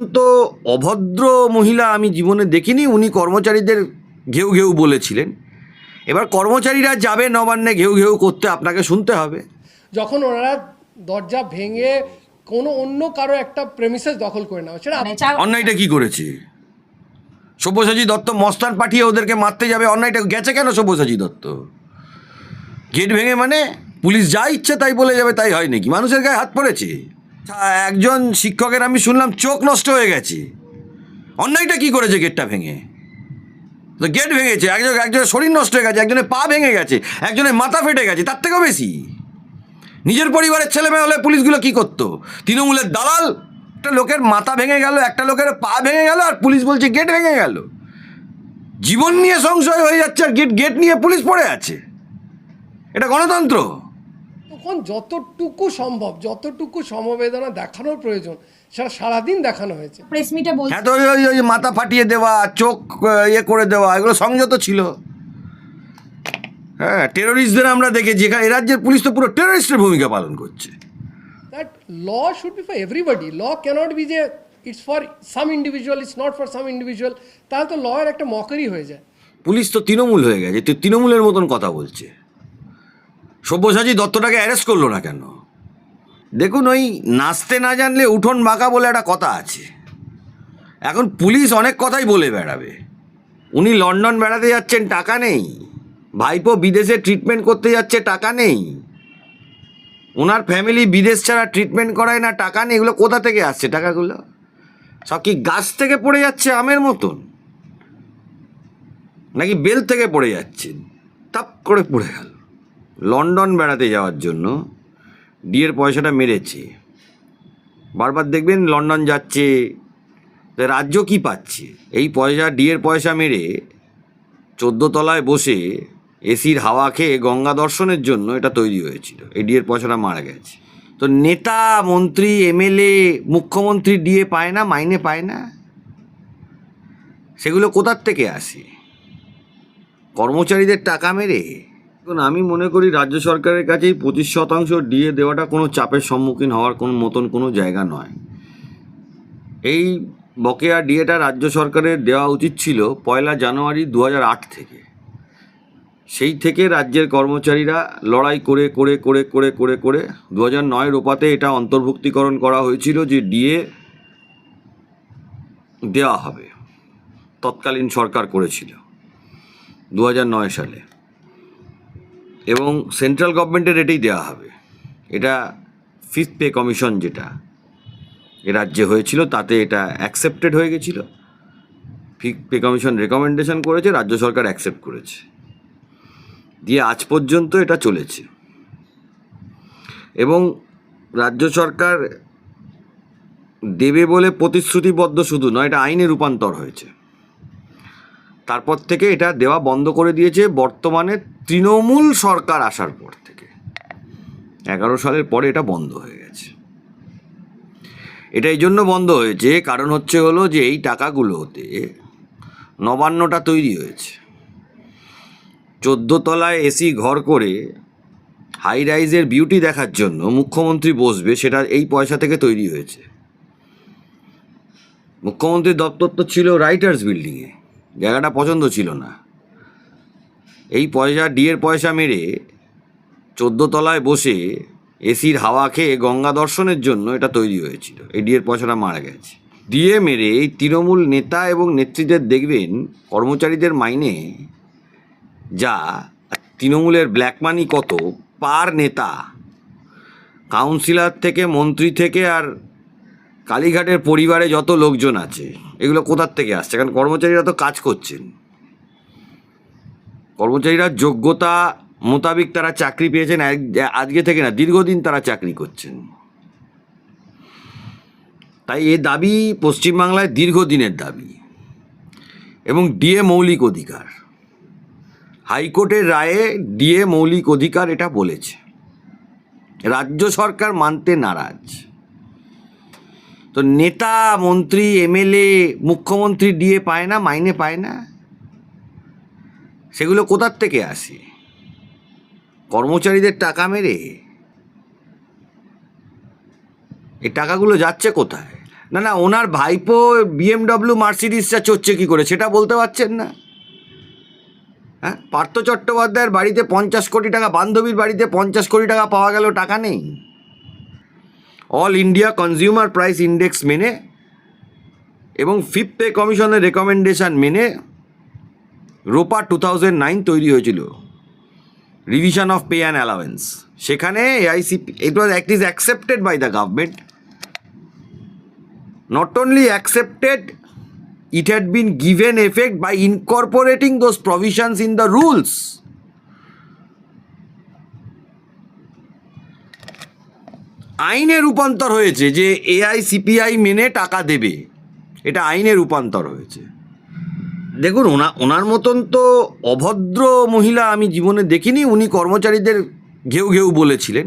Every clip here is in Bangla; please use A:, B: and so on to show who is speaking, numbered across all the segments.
A: তো অভদ্র মহিলা আমি জীবনে দেখিনি উনি কর্মচারীদের ঘেউ ঘেউ বলেছিলেন। এবার কর্মচারীরা যাবে নবান্নে ঘেউ ঘেউ করতে আপনাকে শুনতে হবে।
B: যখন ওনারা দরজা ভেঙে কোনো অন্য কারও একটা প্রেমিসেস দখল করে নেওয়া সেটা
C: মানে
A: অন্যায়টা কি করেছে? সব্যসাচী দত্ত মস্তান পাঠিয়ে ওদেরকে মারতে যাবে অন্যায়টা গেছে কেন সব্যসাচী দত্ত? গেট ভেঙে মানে পুলিশ যা ইচ্ছে তাই বলে যাবে তাই হয় নাকি? মানুষের গায়ে হাত পড়েছে। একজন শিক্ষকের আমি শুনলাম চোখ নষ্ট হয়ে গেছে। অন্যায়টা কি করেছে গেটটা ভেঙে? তো গেট ভেঙেছে, একজন, একজনের শরীর নষ্ট হয়ে গেছে, একজনের পা ভেঙে গেছে, একজনের মাথা ফেটে গেছে, তার থেকেও বেশি। নিজের পরিবারের ছেলে মেয়ে হলে পুলিশগুলো কি করতো? তৃণমূলের দালাল, একটা লোকের মাথা ভেঙে গেল, একটা লোকের পা ভেঙে গেল, আর পুলিশ বলছে গেট ভেঙে গেল। জীবন নিয়ে সংশয় হয়ে যাচ্ছে, আর গেট গেট নিয়ে পুলিশ পড়ে আছে। এটা গণতন্ত্র।
B: তখন যতটুকু সম্ভব যতটুকু সমবেদনা দেখানোর প্রয়োজন সেটা সারাদিন দেখানো হয়েছে।
C: প্রেস মিটে বলছে
A: হ্যাঁ তো ওই ওই- ওই মাথা ফাটিয়ে দেওয়া চোখ ইয়ে করে দেওয়া এগুলো সংযত ছিল। হ্যাঁ টেরোরিস্টদের আমরা দেখেছি এখানে রাজ্যের পুলিশ তো পুরো টেরোরিস্টের ভূমিকা পালন করছে।
B: That law should be for everybody law can't be যে it's for some individual it's not for some individual তাহলে তো লয়ের একটা মকারি হয়ে যায়।
A: পুলিশ তো তৃণমূল হয়ে গেছে তৃণমূলের মতন কথা বলছে। সব্যসাচী দত্তটাকে অ্যারেস্ট করল না কেন? দেখুন, ওই নাচতে না জানলে উঠোন বাঁকা বলে একটা কথা আছে। এখন পুলিশ অনেক কথাই বলে বেড়াবে। উনি লন্ডন বেড়াতে যাচ্ছেন, টাকা নেই। ভাইপো বিদেশে ট্রিটমেন্ট করতে যাচ্ছে, টাকা নেই। ওনার ফ্যামিলি বিদেশ ছাড়া ট্রিটমেন্ট করায় না, টাকা নেই। এগুলো কোথা থেকে আসছে টাকাগুলো? সব কি গাছ থেকে পড়ে যাচ্ছে, আমের মতন? নাকি বেল থেকে পড়ে যাচ্ছে? তাপ করে পড়ে গেল। লন্ডন বেড়াতে যাওয়ার জন্য ডিয়ের পয়সাটা মেরেছে। বারবার দেখবেন লন্ডন যাচ্ছে রাজ্য কি পাচ্ছে? এই পয়সা, ডিয়ের পয়সা মেরে চোদ্দ তলায় বসে এসির হাওয়া খেয়ে গঙ্গা দর্শনের জন্য এটা তৈরি হয়েছিল। এই ডিয়ের পয়সাটা মারা গেছে। তো নেতা, মন্ত্রী, এমএলএ, মুখ্যমন্ত্রী ডিএ পায় না, মাইনে পায় না? সেগুলো কোথার থেকে আসে? কর্মচারীদের টাকা মেরে এখন আমি মনে করি রাজ্য সরকারের কাছেই পঁচিশ শতাংশ ডিএ দেওয়াটা কোনো চাপের সম্মুখীন হওয়ার কোনো মতন কোনো জায়গা নয়। এই বকেয়া ডিএটা রাজ্য সরকারের দেওয়া উচিত ছিল পয়লা জানুয়ারি দু থেকে। সেই থেকে রাজ্যের কর্মচারীরা লড়াই করে করে করে করে করে করে দু হাজার নয় রোপাতে এটা অন্তর্ভুক্তিকরণ করা হয়েছিল যে ডিএ দেওয়া হবে। তৎকালীন সরকার করেছিল দু নয় সালে। এবং সেন্ট্রাল গভর্নমেন্টের এটাই দেওয়া হবে। এটা ফিফথ পে কমিশন যেটা, এ রাজ্যে হয়েছিল, তাতে এটা অ্যাকসেপ্টেড হয়ে গেছিল। ফিফথ পে কমিশন রেকমেন্ডেশন করেছে, রাজ্য সরকার অ্যাকসেপ্ট করেছে। দিয়ে আজ পর্যন্ত এটা চলেছে। এবং রাজ্য সরকার দেবে বলে প্রতিশ্রুতিবদ্ধ শুধু নয়, এটা আইনে রূপান্তর হয়েছে। তারপর থেকে এটা দেওয়া বন্ধ করে দিয়েছে বর্তমানে তৃণমূল সরকার আসার পর থেকে। এগারো সালের পরে এটা বন্ধ হয়ে গেছে। এটা এই জন্য বন্ধ হয়েছে, কারণ হচ্ছে হলো যে এই টাকাগুলোতে নবান্নটা তৈরি হয়েছে। চোদ্দ তলায় এসি ঘর করে হাই রাইজের বিউটি দেখার জন্য মুখ্যমন্ত্রী বসবে, সেটা এই পয়সা থেকে তৈরি হয়েছে। মুখ্যমন্ত্রীর দপ্তর তো ছিল রাইটার্স বিল্ডিংয়ে জায়গাটা পছন্দ ছিল না। এই পয়সা ডিয়ের পয়সা মেরে চোদ্দ তলায় বসে এসির হাওয়া খেয়ে গঙ্গা দর্শনের জন্য এটা তৈরি হয়েছিল। এই ডিয়ের পয়সাটা মারা গেছে। দিয়ে মেরে এই তৃণমূল নেতা এবং নেত্রীদের দেখবেন, কর্মচারীদের মাইনে যা তৃণমূলের ব্ল্যাক মানি কত, পার নেতা, কাউন্সিলর থেকে, মন্ত্রী থেকে আর কালীঘাটের পরিবারে যত লোকজন আছে, এগুলো কোথার থেকে আসছে? কারণ কর্মচারীরা তো কাজ করছেন। কর্মচারীরা যোগ্যতা মোতাবিক তারা চাকরি পেয়েছেন আজকে থেকে না, দীর্ঘদিন তারা চাকরি করছেন। তাই এ দাবি পশ্চিমবাংলায় দীর্ঘদিনের দাবি। এবং ডিএ মৌলিক অধিকার। হাইকোর্টের রায়ে ডিএ মৌলিক অধিকার এটা বলেছে। রাজ্য সরকার মানতে নারাজ। তো নেতা, মন্ত্রী, এমএলএ, মুখ্যমন্ত্রী ডিএ পায় না, মাইনে পায় না? সেগুলো কোথার থেকে আসে? কর্মচারীদের টাকা মেরে? এই টাকাগুলো যাচ্ছে কোথায়? না না, ওনার ভাইপো বিএমডব্লিউ মার্সিডিসটা চড়ছে কি করে? সেটা বলতে পারছেন না। হ্যাঁ? পার্থ চট্টোপাধ্যায়ের বাড়িতে পঞ্চাশ কোটি টাকা, বান্ধবীর বাড়িতে পঞ্চাশ কোটি টাকা পাওয়া গেল, টাকা নেই। All India consumer price index মেনে এবং ফিফথ পে কমিশনের রেকমেন্ডেশন মেনে রোপা টু থাউজেন্ড নাইন তৈরি হয়েছিল। Revision of pay and allowance সেখানে AICP it was act is accepted by the government not only accepted, it had been given effect by incorporating those provisions in the rules আইনে রূপান্তর হয়েছে যে এআই, সিপিআই মেনে টাকা দেবে, এটা আইনে রূপান্তর হয়েছে। দেখুন, ওনা, ওনার মতন তো অভদ্র মহিলা আমি জীবনে দেখিনি, উনি কর্মচারীদের ঘেউ ঘেউ বলেছিলেন।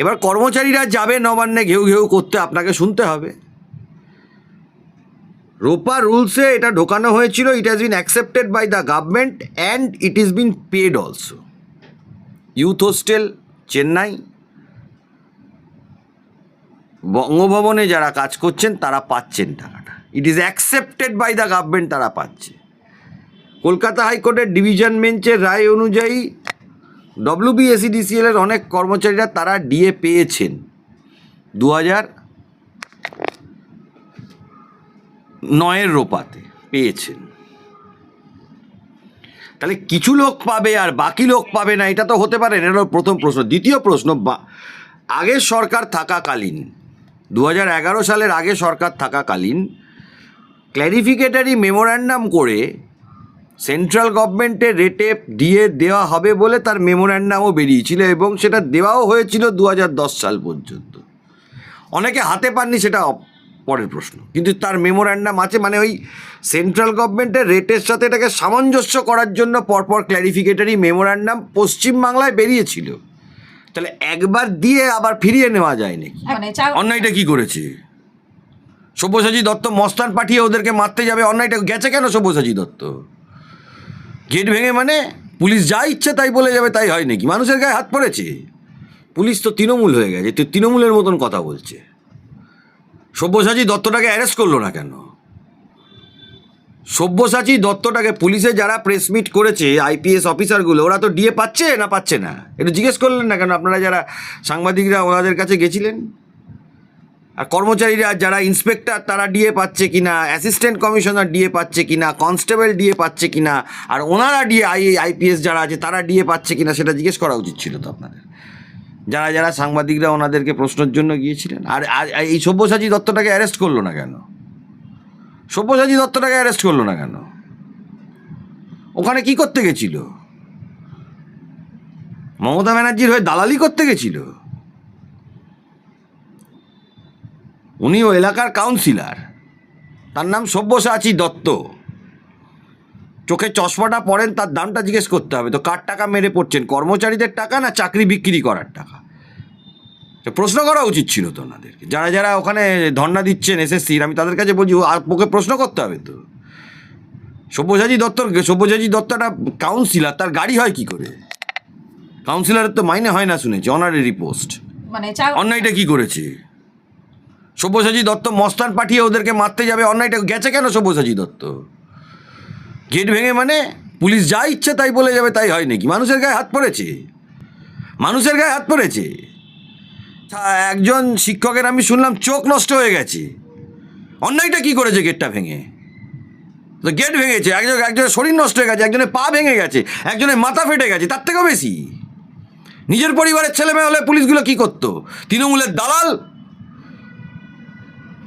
A: এবার কর্মচারীরা যাবে নবান্নে, ঘেউ ঘেউ করতে আপনাকে শুনতে হবে। রোপা রুলসে এটা ঢোকানো হয়েছিল it has been accepted by the government and it is been paid also youth hostel, Chennai. বঙ্গভবনে যারা কাজ করছেন, তারা পাচ্ছেন টাকাটা। It is accepted by the government তারা পাচ্ছে। কলকাতা হাইকোর্টের ডিভিশন বেঞ্চের রায় অনুযায়ী ডব্লিউবিএসিডিসিএল এর অনেক কর্মচারীরা তারা ডিএ পেয়েছেন। দু হাজার নয়ের রোপাতে পেয়েছেন। তাহলে কিছু লোক পাবে আর বাকি লোক পাবে না, এটা তো হতে পারে এটা প্রথম প্রশ্ন। দ্বিতীয় প্রশ্ন আগের সরকার থাকাকালীন দু হাজার এগারো সালের আগে সরকার থাকাকালীন ক্ল্যারিফিকেটারি মেমোরান্ডাম করে সেন্ট্রাল গভর্নমেন্টের রেটে ডিএ দেওয়া হবে বলে তার মেমোরান্ডামও বেরিয়েছিল এবং সেটা দেওয়াও হয়েছিল দু হাজার দশ সাল পর্যন্ত। অনেকে হাতে পাননি সেটা পরের প্রশ্ন। কিন্তু তার মেমোরান্ডাম আছে মানে ওই সেন্ট্রাল গভর্নমেন্টের রেটের সাথে এটাকে সামঞ্জস্য করার জন্য পরপর ক্ল্যারিফিকেটারি মেমোরান্ডাম পশ্চিমবাংলায় বেরিয়েছিল। তাহলে একবার দিয়ে আবার ফিরিয়ে নেওয়া যায় নাকি?
C: মানে
A: অন্যায়টা কি করেছে? সব্যসাচী দত্ত মস্তান পাঠিয়ে ওদেরকে মারতে যাবে অন্যায়টা গেছে কেন সব্যসাচী দত্ত? গেট ভেঙে মানে পুলিশ যা ইচ্ছে তাই বলে যাবে তাই হয় নাকি? মানুষের গায়ে হাত পড়েছে। পুলিশ তো তৃণমূল হয়ে গেছে তো তৃণমূলের মতন কথা বলছে। সব্যসাচী দত্তটাকে অ্যারেস্ট করল না কেন? সব্যসাচী দত্তটাকে পুলিশে যারা প্রেস মিট করেছে আইপিএস অফিসারগুলো ওরা তো ডিএ পাচ্ছে না পাচ্ছে না? একটু জিজ্ঞেস করলেন না কেন? আপনারা যারা সাংবাদিকরা ওনাদের কাছে গেছিলেন? আর কর্মচারীরা যারা ইন্সপেক্টর তারা ডিএ পাচ্ছে কিনা? অ্যাসিস্ট্যান্ট কমিশনার ডিএ পাচ্ছে কিনা? কনস্টেবল ডিএ পাচ্ছে কিনা? আর ওনারা ডিএ আই আইপিএস যারা আছে, তারা ডিএ পাচ্ছে কিনা সেটা জিজ্ঞেস করা উচিত ছিল তো আপনাদের। যারা যারা সাংবাদিকরা ওনাদেরকে প্রশ্নের জন্য গিয়েছিলেন, আর এই সব্যসাচী দত্তটাকে অ্যারেস্ট করল না কেন? সব্যসাচী দত্তটাকে অ্যারেস্ট করল না কেন? ওখানে কি করতে গেছিল? মমতা ব্যানার্জির হয়ে দালালি করতে গেছিল? উনি ও এলাকার কাউন্সিলার তার নাম সব্যসাচী দত্ত। চোখে চশমাটা পরেন, তার দামটা জিজ্ঞেস করতে হবে। তো কার টাকা মেরে পড়ছেন? কর্মচারীদের টাকা না চাকরি বিক্রি করার টাকা? প্রশ্ন করা উচিত ছিল তো ওনাদেরকে। যারা যারা ওখানে ধর্না দিচ্ছেন এসএসসির আমি তাদের কাছে বলছি আর ওকে প্রশ্ন করতে হবে তো। সব্যসাচী দত্তর সব্যসাচী দত্তটা কাউন্সিলর তার গাড়ি হয় কি করে? কাউন্সিলরের তো মাইনে হয় না শুনেছি অনারেরি পোস্ট
C: মানে
A: অন্যায়টা কি করেছে? সব্যসাচী দত্ত মস্তান পাঠিয়ে ওদেরকে মারতে যাবে অন্যায়টা গেছে কেন সব্যসাচী দত্ত? গেট ভেঙে মানে পুলিশ যা ইচ্ছে তাই বলে যাবে তাই হয় নাকি? মানুষের গায়ে হাত পড়েছে। মানুষের গায়ে হাত পড়েছে। একজন শিক্ষকের আমি শুনলাম চোখ নষ্ট হয়ে গেছে। অন্যায়টা কি করেছে গেটটা ভেঙে? তো গেট ভেঙেছে, একজন, একজনের শরীর নষ্ট হয়ে গেছে, একজনের পা ভেঙে গেছে, একজনের মাথা ফেটে গেছে, তার থেকেও বেশি। নিজের পরিবারের ছেলে মেয়ে হলে পুলিশগুলো কি করতো? তৃণমূলের দালাল?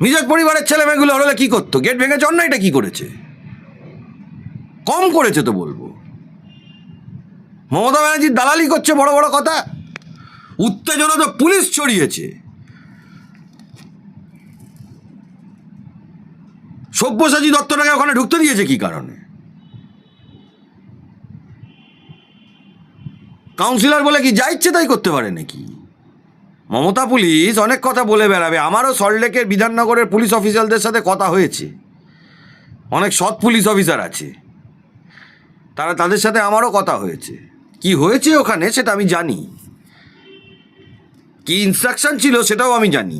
A: নিজের পরিবারের ছেলে মেয়েগুলো হলে কি করতো? গেট ভেঙেছে অন্যায়টা কি করেছে? কম করেছে তো বলব। মমতা ব্যানার্জির দালালি করছে, বড় বড় কথা। উত্তেজনা তো পুলিশ ছড়িয়েছে। সব্যসাচী দত্তটাকে ওখানে ঢুকতে দিয়েছে কি কারণে? কাউন্সিলর বলে কি, যা ইচ্ছে তাই করতে পারে নাকি? মমতা পুলিশ অনেক কথা বলে বেড়াবে। আমারও সল্টলেকের বিধাননগরের পুলিশ অফিসারদের সাথে কথা হয়েছে। অনেক সৎ পুলিশ অফিসার আছে। তারা তাদের সাথে আমারও কথা হয়েছে। কি হয়েছে ওখানে সেটা আমি জানি। কি ইনস্ট্রাকশন ছিল সেটাও আমি জানি।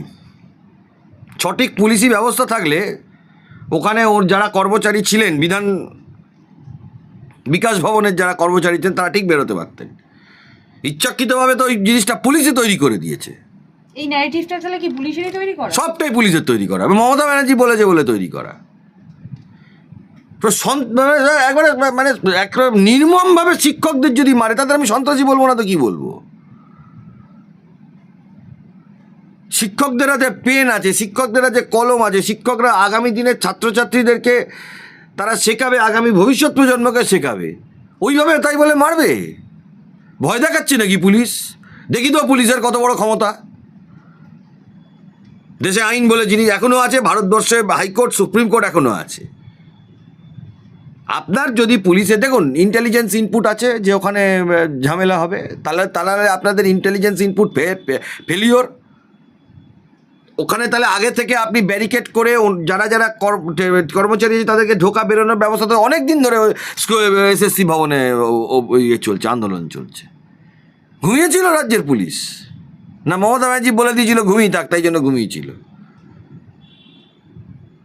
A: সঠিক পুলিশি ব্যবস্থা থাকলে ওখানে ওর যারা কর্মচারী ছিলেন বিধান বিকাশ ভবনের যারা কর্মচারী ছিলেন তারা ঠিক বেরোতে পারতেন। ইচ্ছাকৃতভাবে তো ওই জিনিসটা পুলিশই তৈরি করে দিয়েছে।
C: এই ন্যারেটিভটা তাহলে কি পুলিশেরই তৈরি করা?
A: সবটাই পুলিশের তৈরি করা। মমতা ব্যানার্জি বলেছে বলে তৈরি করা। মানে একবারে মানে একটা নির্মমভাবে শিক্ষকদের যদি মারে তাদের আমি সন্ত্রাসী বলব না তো কি বলব? শিক্ষকদের হাতে পেন আছে, শিক্ষকদের হাতে কলম আছে, শিক্ষকরা আগামী দিনের ছাত্রছাত্রীদেরকে তারা শেখাবে, আগামী ভবিষ্যৎ প্রজন্মকে শেখাবে। ওইভাবে তাই বলে মারবে। ভয় দেখাচ্ছে নাকি পুলিশ? দেখি তো পুলিশের কত বড় ক্ষমতা। দেশে আইন বলে জিনিস এখনও আছে, ভারতবর্ষে হাইকোর্ট, সুপ্রিম কোর্ট এখনও আছে। আপনার যদি পুলিশে, দেখুন ইন্টেলিজেন্স ইনপুট আছে যে ওখানে ঝামেলা হবে, তাহলে তাহলে আপনাদের ইন্টেলিজেন্স ইনপুট ফেলিওর ওখানে তাহলে আগে থেকে আপনি ব্যারিকেড করে যারা যারা কর- কর্মচারী তাদেরকে ঢোকা বেরোনোর ব্যবস্থা তো অনেক দিন ধরে এসএসসি ভবনে ইয়ে চলছে, আন্দোলন চলছে। ঘুমিয়েছিল রাজ্যের পুলিশ। না, মমতা ব্যানার্জি বলে দিয়েছিল, ঘুমিয়ে থাক তাই জন্য ঘুমিয়েছিল।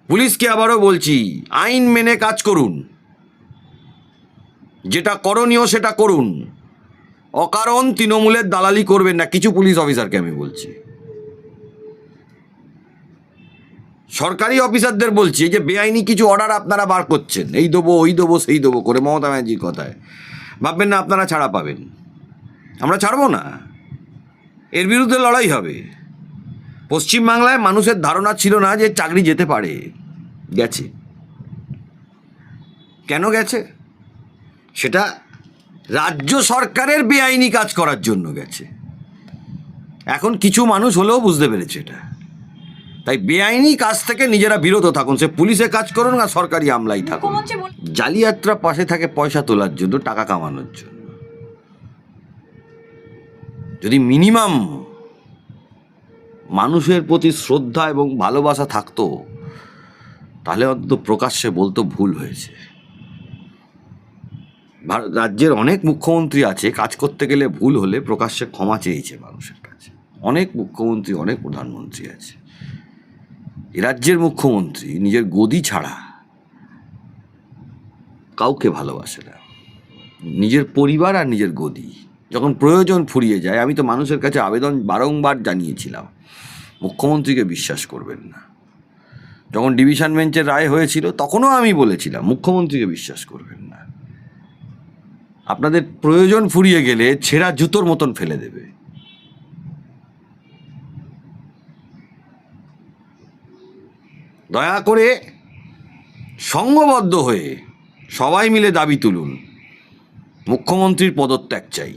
A: পুলিশকে আবারও বলছি, আইন মেনে কাজ করুন। যেটা করণীয় সেটা করুন। অকারণ তৃণমূলের দালালি করবেন না, কিছু পুলিশ অফিসারকে আমি বলছি। সরকারি অফিসারদের বলছি যে বেআইনি কিছু অর্ডার আপনারা বার করছেন, এই দেবো, ওই দেবো, সেই দেবো করে মমতা ব্যানার্জির কথায়। ভাববেন না, আপনারা ছাড়া পাবেন। আমরা ছাড়বো না। এর বিরুদ্ধে লড়াই হবে। পশ্চিমবাংলায় মানুষের ধারণা ছিল না যে চাকরি যেতে পারে। গেছে। কেন গেছে? সেটা রাজ্য সরকারের বেআইনি কাজ করার জন্য গেছে। এখন কিছু মানুষ হলেও বুঝতে পেরেছে এটা। তাই বেআইনি কাজ থেকে নিজেরা বিরত থাকুন। সে পুলিশে কাজ করুন আর সরকারি আমলাই থাকুন। জালিয়াতরা পাশে থাকে পয়সা তোলার জন্য টাকা কামানোর জন্য। যদি মিনিমাম মানুষের প্রতি শ্রদ্ধা এবং ভালোবাসা থাকতো তাহলে অন্তত প্রকাশ্যে বলতো ভুল হয়েছে। রাজ্যের অনেক মুখ্যমন্ত্রী আছে কাজ করতে গেলে ভুল হলে প্রকাশ্যে ক্ষমা চেয়েছে মানুষের কাছে। অনেক মুখ্যমন্ত্রী অনেক প্রধানমন্ত্রী আছে। রাজ্যের মুখ্যমন্ত্রী নিজের গদি ছাড়া কাউকে ভালোবাসে না। নিজের পরিবার আর নিজের গদি। যখন প্রয়োজন ফুরিয়ে যায়, আমি তো মানুষের কাছে আবেদন বারংবার জানিয়েছিলাম, মুখ্যমন্ত্রীকে বিশ্বাস করবেন না। যখন ডিভিশন বেঞ্চের রায় হয়েছিল, তখনও আমি বলেছিলাম, মুখ্যমন্ত্রীকে বিশ্বাস করবেন না। আপনাদের প্রয়োজন ফুরিয়ে গেলে ছেঁড়া জুতোর মতন ফেলে দেবে। দয়া করে সংঘবদ্ধ হয়ে সবাই মিলে দাবি তুলুন। মুখ্যমন্ত্রীর পদত্যাগ চাই।